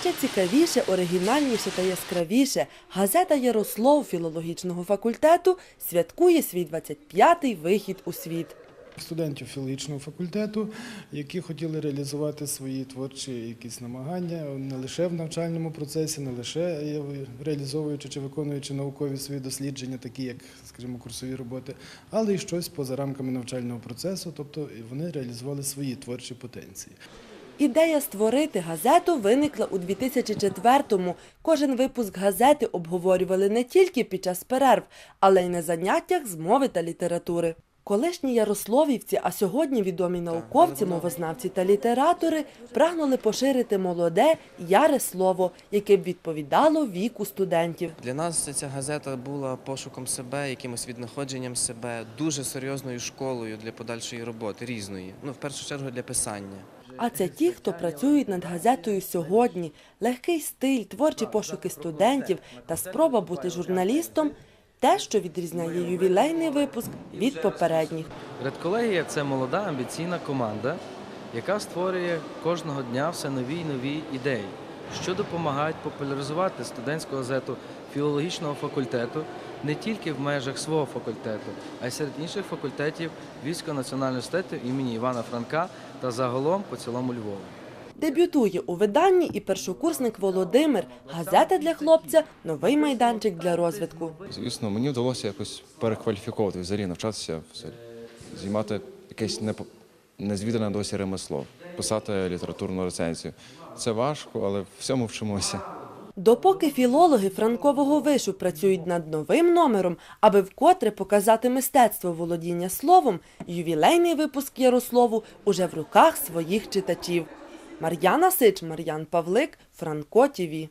Ще цікавіше, оригінальніше та яскравіше газета Ярослов філологічного факультету святкує свій 25-й вихід у світ. студентів філологічного факультету, які хотіли реалізувати свої творчі якісь намагання не лише в навчальному процесі, не лише реалізовуючи чи виконуючи наукові свої дослідження, такі як, скажімо, курсові роботи, але й щось поза рамками навчального процесу, тобто вони реалізували свої творчі потенції. Ідея створити газету виникла у 2004-му. Кожен випуск газети обговорювали не тільки під час перерв, але й на заняттях з мови та літератури. Колишні ярословівці, а сьогодні відомі науковці, мовознавці та літератори прагнули поширити молоде яре слово, яке б відповідало віку студентів. Для нас ця газета була пошуком себе, якимось віднаходженням себе, дуже серйозною школою для подальшої роботи, різної. Ну, в першу чергу для писання. А це ті, хто працюють над газетою сьогодні. Легкий стиль, творчі пошуки студентів та спроба бути журналістом те, що відрізняє ювілейний випуск від попередніх. Редколегія це молода амбіційна команда, яка створює кожного дня все нові й нові ідеї, що допомагають популяризувати студентську газету філологічного факультету не тільки в межах свого факультету, а й серед інших факультетів Львівського національного університету імені Івана Франка та загалом по цілому Львову. Дебютує у виданні і першокурсник Володимир. Газета для хлопця новий майданчик для розвитку. Звісно, мені вдалося якось перекваліфіковувати, взагалі навчатися, взагалі, займати якесь незвідане досі ремесло, писати літературну рецензію. Це важко, але всьому вчимося. Допоки філологи Франкового вишу працюють над новим номером, аби вкотре показати мистецтво володіння словом, ювілейний випуск Ярослову уже в руках своїх читачів. Мар'яна Сич, Мар'ян Павлик, Франко ТІВІ.